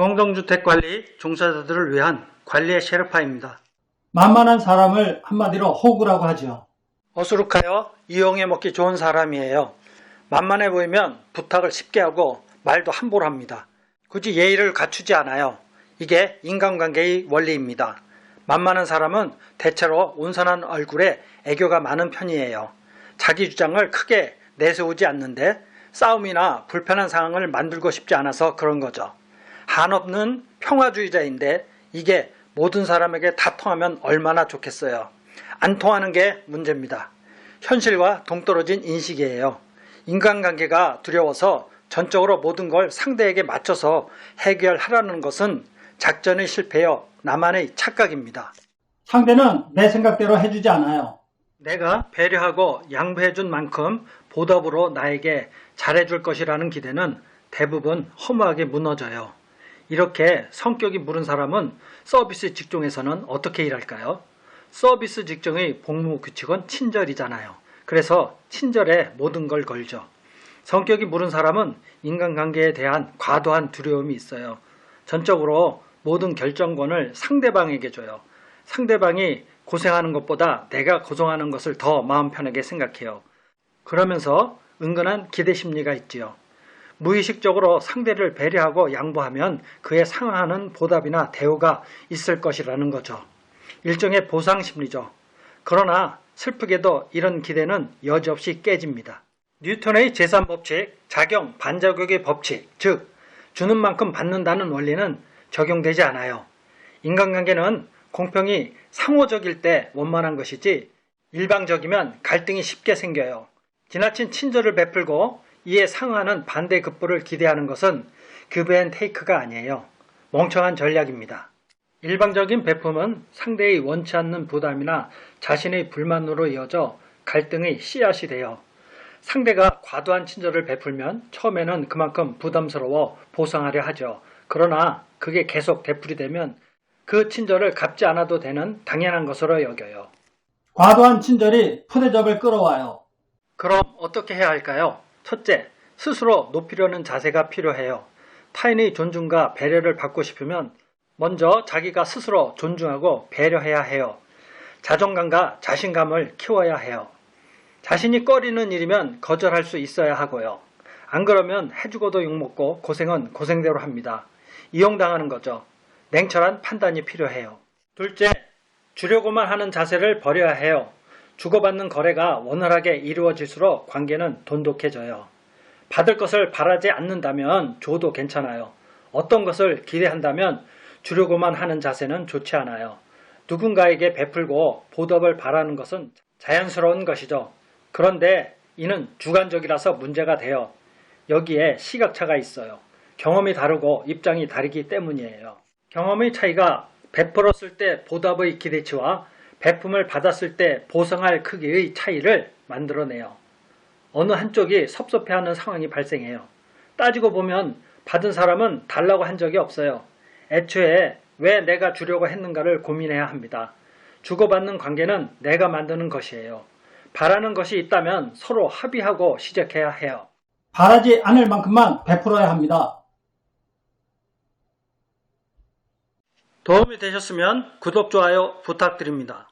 공동주택관리 종사자들을 위한 관리의 셰르파입니다. 만만한 사람을 한마디로 호구라고 하죠. 어수룩하여 이용해 먹기 좋은 사람이에요. 만만해 보이면 부탁을 쉽게 하고 말도 함부로 합니다. 굳이 예의를 갖추지 않아요. 이게 인간관계의 원리입니다. 만만한 사람은 대체로 온선한 얼굴에 애교가 많은 편이에요. 자기 주장을 크게 내세우지 않는데 싸움이나 불편한 상황을 만들고 싶지 않아서 그런 거죠. 한없는 평화주의자인데 이게 모든 사람에게 다 통하면 얼마나 좋겠어요. 안 통하는 게 문제입니다. 현실과 동떨어진 인식이에요. 인간관계가 두려워서 전적으로 모든 걸 상대에게 맞춰서 해결하라는 것은 작전의 실패여 나만의 착각입니다. 상대는 내 생각대로 해주지 않아요. 내가 배려하고 양보해준 만큼 보답으로 나에게 잘해줄 것이라는 기대는 대부분 허무하게 무너져요. 이렇게 성격이 무른 사람은 서비스 직종에서는 어떻게 일할까요? 서비스 직종의 복무 규칙은 친절이잖아요. 그래서 친절에 모든 걸 걸죠. 성격이 무른 사람은 인간관계에 대한 과도한 두려움이 있어요. 전적으로 모든 결정권을 상대방에게 줘요. 상대방이 고생하는 것보다 내가 고생하는 것을 더 마음 편하게 생각해요. 그러면서 은근한 기대 심리가 있지요. 무의식적으로 상대를 배려하고 양보하면 그에 상하는 보답이나 대우가 있을 것이라는 거죠. 일종의 보상 심리죠. 그러나 슬프게도 이런 기대는 여지없이 깨집니다. 뉴턴의 제3법칙, 작용 반작용의 법칙, 즉 주는 만큼 받는다는 원리는 적용되지 않아요. 인간관계는 공평이 상호적일 때 원만한 것이지 일방적이면 갈등이 쉽게 생겨요. 지나친 친절을 베풀고 이에 상하는 반대 급부를 기대하는 것은 그브앤테이크가 아니에요. 멍청한 전략입니다. 일방적인 베품은 상대의 원치 않는 부담이나 자신의 불만으로 이어져 갈등의 씨앗이 돼요. 상대가 과도한 친절을 베풀면 처음에는 그만큼 부담스러워 보상하려 하죠. 그러나 그게 계속 되풀이되면 그 친절을 갚지 않아도 되는 당연한 것으로 여겨요. 과도한 친절이 푸대접을 끌어와요. 그럼 어떻게 해야 할까요? 첫째, 스스로 높이려는 자세가 필요해요. 타인의 존중과 배려를 받고 싶으면 먼저 자기가 스스로 존중하고 배려해야 해요. 자존감과 자신감을 키워야 해요. 자신이 꺼리는 일이면 거절할 수 있어야 하고요. 안 그러면 해주고도 욕먹고 고생은 고생대로 합니다. 이용당하는 거죠. 냉철한 판단이 필요해요. 둘째, 주려고만 하는 자세를 버려야 해요. 주고받는 거래가 원활하게 이루어질수록 관계는 돈독해져요. 받을 것을 바라지 않는다면 줘도 괜찮아요. 어떤 것을 기대한다면 주려고만 하는 자세는 좋지 않아요. 누군가에게 베풀고 보답을 바라는 것은 자연스러운 것이죠. 그런데 이는 주관적이라서 문제가 돼요. 여기에 시각차가 있어요. 경험이 다르고 입장이 다르기 때문이에요. 경험의 차이가 베풀었을 때 보답의 기대치와 베품을 받았을 때 보상할 크기의 차이를 만들어내요. 어느 한쪽이 섭섭해하는 상황이 발생해요. 따지고 보면 받은 사람은 달라고 한 적이 없어요. 애초에 왜 내가 주려고 했는가를 고민해야 합니다. 주고받는 관계는 내가 만드는 것이에요. 바라는 것이 있다면 서로 합의하고 시작해야 해요. 바라지 않을 만큼만 베풀어야 합니다. 도움이 되셨으면 구독, 좋아요 부탁드립니다.